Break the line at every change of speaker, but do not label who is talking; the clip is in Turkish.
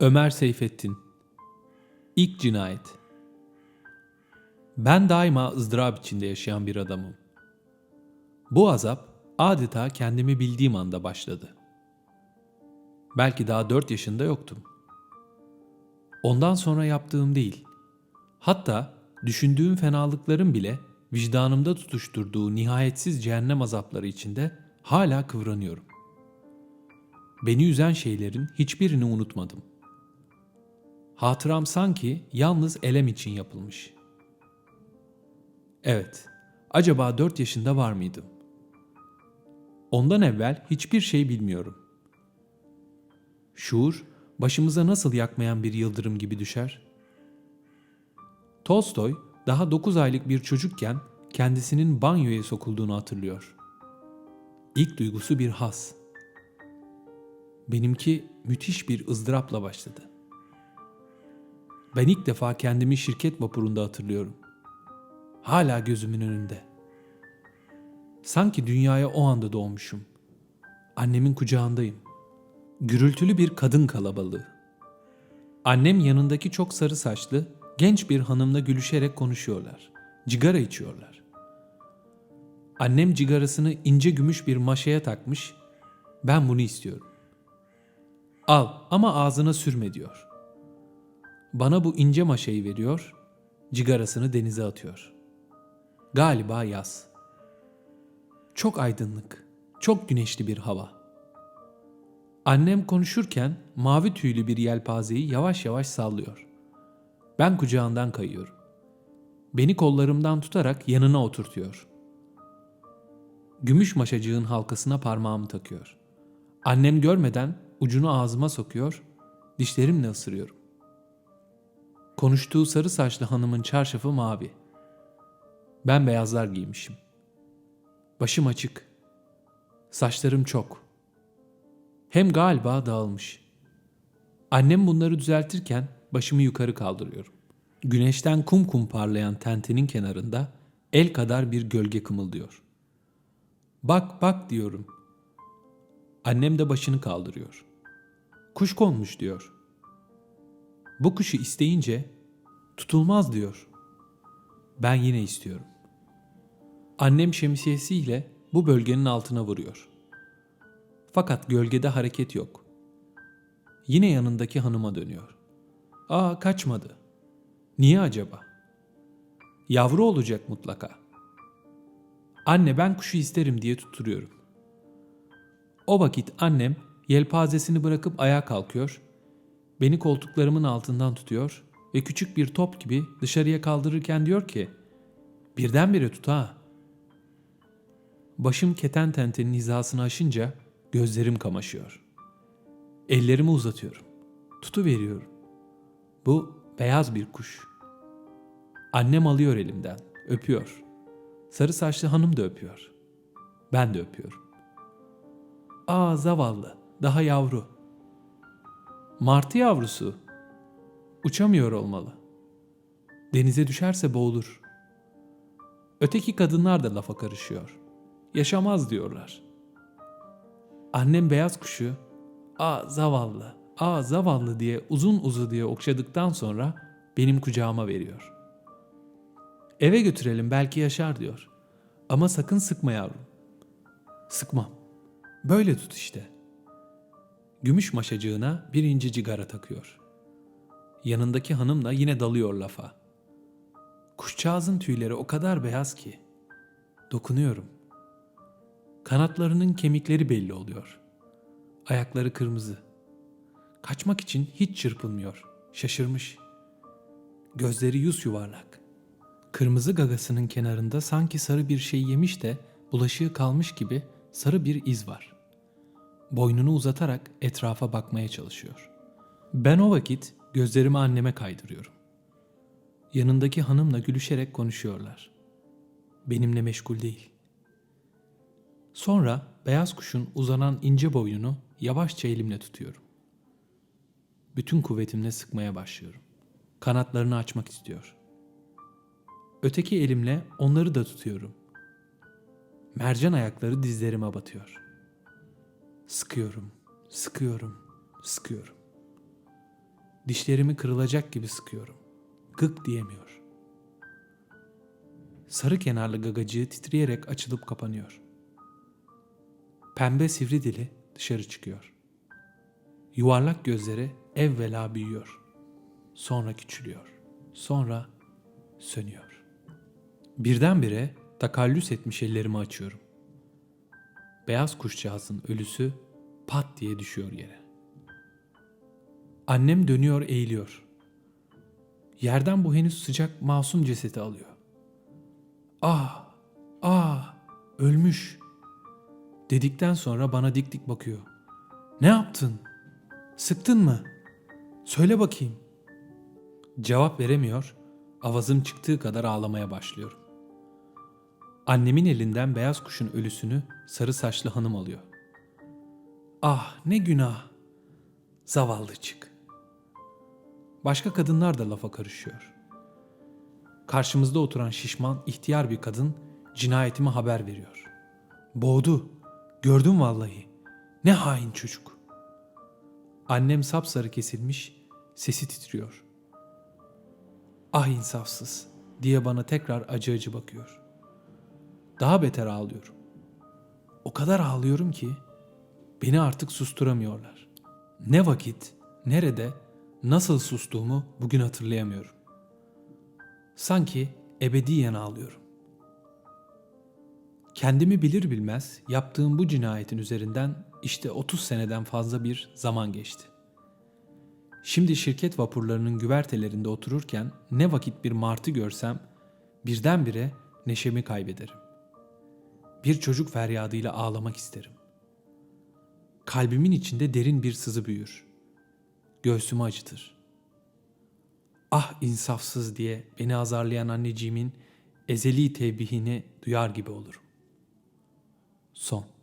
Ömer Seyfettin İlk cinayet Ben daima ızdırap içinde yaşayan bir adamım. Bu azap adeta kendimi bildiğim anda başladı. Belki daha dört yaşında yoktum. Ondan sonra yaptığım değil, hatta düşündüğüm fenalıkların bile vicdanımda tutuşturduğu nihayetsiz cehennem azapları içinde hala kıvranıyorum. Beni üzen şeylerin hiçbirini unutmadım. Hatıram sanki yalnız elem için yapılmış. Evet, acaba dört yaşında var mıydım? Ondan evvel hiçbir şey bilmiyorum. Şuur, başımıza nasıl yakmayan bir yıldırım gibi düşer? Tolstoy, daha 9 aylık bir çocukken kendisinin banyoya sokulduğunu hatırlıyor. İlk duygusu bir has. Benimki müthiş bir ızdırapla başladı. Ben ilk defa kendimi şirket vapurunda hatırlıyorum. Hala gözümün önünde. Sanki dünyaya o anda doğmuşum. Annemin kucağındayım. Gürültülü bir kadın kalabalığı. Annem yanındaki çok sarı saçlı, genç bir hanımla gülüşerek konuşuyorlar. Cigara içiyorlar. Annem cigarasını ince gümüş bir maşaya takmış. Ben bunu istiyorum. Al ama ağzına sürme diyor. Bana bu ince maşayı veriyor, cigarasını denize atıyor. Galiba yaz. Çok aydınlık, çok güneşli bir hava. Annem konuşurken mavi tüylü bir yelpazeyi yavaş yavaş sallıyor. Ben kucağından kayıyorum. Beni kollarımdan tutarak yanına oturtuyor. Gümüş maşacığın halkasına parmağımı takıyor. Annem görmeden ucunu ağzıma sokuyor, dişlerimle ısırıyorum. Konuştuğu sarı saçlı hanımın çarşafı mavi. Ben beyazlar giymişim. Başım açık. Saçlarım çok. Hem galiba dağılmış. Annem bunları düzeltirken başımı yukarı kaldırıyorum. Güneşten kum kum parlayan tentenin kenarında el kadar bir gölge kımıldıyor. Bak bak diyorum. Annem de başını kaldırıyor. Kuş konmuş diyor. Bu kuşu isteyince tutulmaz diyor. Ben yine istiyorum. Annem şemsiyesiyle bu bölgenin altına vuruyor. Fakat gölgede hareket yok. Yine yanındaki hanıma dönüyor. Aa kaçmadı. Niye acaba? Yavru olacak mutlaka. Anne ben kuşu isterim diye tutturuyorum. O vakit annem yelpazesini bırakıp ayağa kalkıyor, beni koltuklarımın altından tutuyor ve küçük bir top gibi dışarıya kaldırırken diyor ki, birdenbire tut ha. Başım keten tentenin hizasını aşınca gözlerim kamaşıyor. Ellerimi uzatıyorum. Tutu veriyorum. Bu beyaz bir kuş. Annem alıyor elimden, öpüyor. Sarı saçlı hanım da öpüyor. Ben de öpüyorum. Aa zavallı, daha yavru. Martı yavrusu. Uçamıyor olmalı. Denize düşerse boğulur. Öteki kadınlar da lafa karışıyor. Yaşamaz diyorlar. Annem beyaz kuşu, aa zavallı, aa zavallı diye uzun uzu diye okşadıktan sonra benim kucağıma veriyor. Eve götürelim belki yaşar diyor. Ama sakın sıkma yavrum. Sıkmam. Böyle tut işte. Gümüş maşacığına bir inci cigara takıyor. Yanındaki hanım da yine dalıyor lafa. Kuşçağızın tüyleri o kadar beyaz ki. Dokunuyorum. Kanatlarının kemikleri belli oluyor. Ayakları kırmızı. Kaçmak için hiç çırpınmıyor. Şaşırmış. Gözleri yüz yuvarlak. Kırmızı gagasının kenarında sanki sarı bir şey yemiş de bulaşığı kalmış gibi sarı bir iz var. Boynunu uzatarak etrafa bakmaya çalışıyor. Ben o vakit gözlerimi anneme kaydırıyorum. Yanındaki hanımla gülüşerek konuşuyorlar. Benimle meşgul değil. Sonra beyaz kuşun uzanan ince boynunu yavaşça elimle tutuyorum. Bütün kuvvetimle sıkmaya başlıyorum. Kanatlarını açmak istiyor. Öteki elimle onları da tutuyorum. Mercan ayakları dizlerime batıyor. Sıkıyorum, sıkıyorum, sıkıyorum. Dişlerimi kırılacak gibi sıkıyorum. Gık diyemiyor. Sarı kenarlı gagacığı titreyerek açılıp kapanıyor. Pembe sivri dili dışarı çıkıyor. Yuvarlak gözleri evvela büyüyor. Sonra küçülüyor. Sonra sönüyor. Birdenbire takallüs etmiş ellerimi açıyorum. Beyaz kuşcağızın ölüsü pat diye düşüyor yere. Annem dönüyor eğiliyor. Yerden bu henüz sıcak masum cesedi alıyor. Ah, ah, ölmüş. Dedikten sonra bana dik dik bakıyor. Ne yaptın? Sıktın mı? Söyle bakayım. Cevap veremiyor, avazım çıktığı kadar ağlamaya başlıyorum. Annemin elinden beyaz kuşun ölüsünü sarı saçlı hanım alıyor. Ah ne günah. Zavallıcık. Başka kadınlar da lafa karışıyor. Karşımızda oturan şişman ihtiyar bir kadın cinayetimi haber veriyor. Boğdu. Gördüm vallahi. Ne hain çocuk. Annem sapsarı kesilmiş, sesi titriyor. Ah insafsız diye bana tekrar acı acı bakıyor. Daha beter ağlıyorum. O kadar ağlıyorum ki beni artık susturamıyorlar. Ne vakit, nerede, nasıl sustuğumu bugün hatırlayamıyorum. Sanki ebediyen ağlıyorum. Kendimi bilir bilmez yaptığım bu cinayetin üzerinden işte 30 seneden fazla bir zaman geçti. Şimdi şirket vapurlarının güvertelerinde otururken ne vakit bir martı görsem birdenbire neşemi kaybederim. Bir çocuk feryadıyla ağlamak isterim. Kalbimin içinde derin bir sızı büyür. Göğsümü acıtır. Ah insafsız diye beni azarlayan anneciğimin ezeli tevbihini duyar gibi olurum. Son.